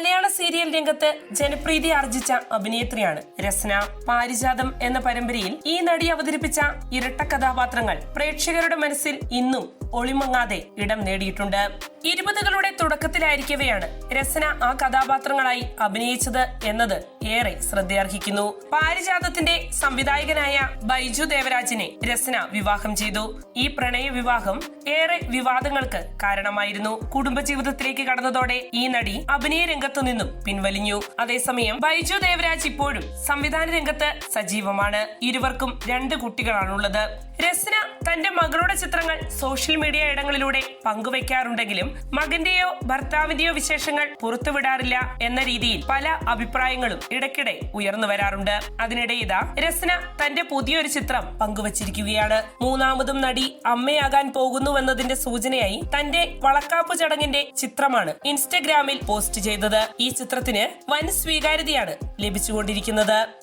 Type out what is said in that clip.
മലയാള serial രംഗത്ത് ജനപ്രീതി ആർജിച്ച അഭിനേത്രിയാണ് രസ്ന പാരിജാതം എന്ന പരമ്പരയിൽ ഈ നടി അവതരിപ്പിച്ച ഇരട്ട കഥാപാത്രങ്ങൾ പ്രേക്ഷകരുടെ മനസ്സിൽ ഇന്നും ഒളിമങ്ങാതെ ഇടം നേടിയിട്ടുണ്ട്. ഇരുപതുകളുടെ തുടക്കത്തിലായിരിക്കവെയാണ് രസന ആ കഥാപാത്രങ്ങളായി അഭിനയിച്ചത് എന്നത് ഏറെ ശ്രദ്ധയർഹിക്കുന്നു. പാരിജാതത്തിന്റെ സംവിധായകനായ ബൈജു ദേവരാജിനെ രസന വിവാഹം ചെയ്തു. ഈ പ്രണയ വിവാഹം ഏറെ വിവാദങ്ങൾക്ക് കാരണമായിരുന്നു. കുടുംബജീവിതത്തിലേക്ക് കടന്നതോടെ ഈ നടി അഭിനയ രംഗത്തു നിന്നും പിൻവലിഞ്ഞു. അതേസമയം ബൈജു ദേവരാജ് ഇപ്പോഴും സംവിധാന രംഗത്ത് സജീവമാണ്. ഇരുവർക്കും രണ്ട് കുട്ടികളാണുള്ളത്. രസ്ന തന്റെ മകളുടെ ചിത്രങ്ങൾ സോഷ്യൽ മീഡിയ ഇടങ്ങളിലൂടെ പങ്കുവെക്കാറുണ്ടെങ്കിലും മകന്റെയോ ഭർത്താവിന്റെയോ വിശേഷങ്ങൾ പുറത്തുവിടാറില്ല എന്ന രീതിയിൽ പല അഭിപ്രായങ്ങളും ഇടയ്ക്കിടെ ഉയർന്നു വരാറുണ്ട്. അതിനിടെ ഇതാ രസ്ന തന്റെ പുതിയൊരു ചിത്രം പങ്കുവച്ചിരിക്കുകയാണ്. മൂന്നാമതും നടി അമ്മയാകാൻ പോകുന്നുവെന്നതിന്റെ സൂചനയായി തന്റെ വളക്കാപ്പ് ചടങ്ങിന്റെ ചിത്രമാണ് ഇൻസ്റ്റഗ്രാമിൽ പോസ്റ്റ് ചെയ്തത്. ഈ ചിത്രത്തിന് വൻ സ്വീകാര്യതയാണ് ലഭിച്ചുകൊണ്ടിരിക്കുന്നത്.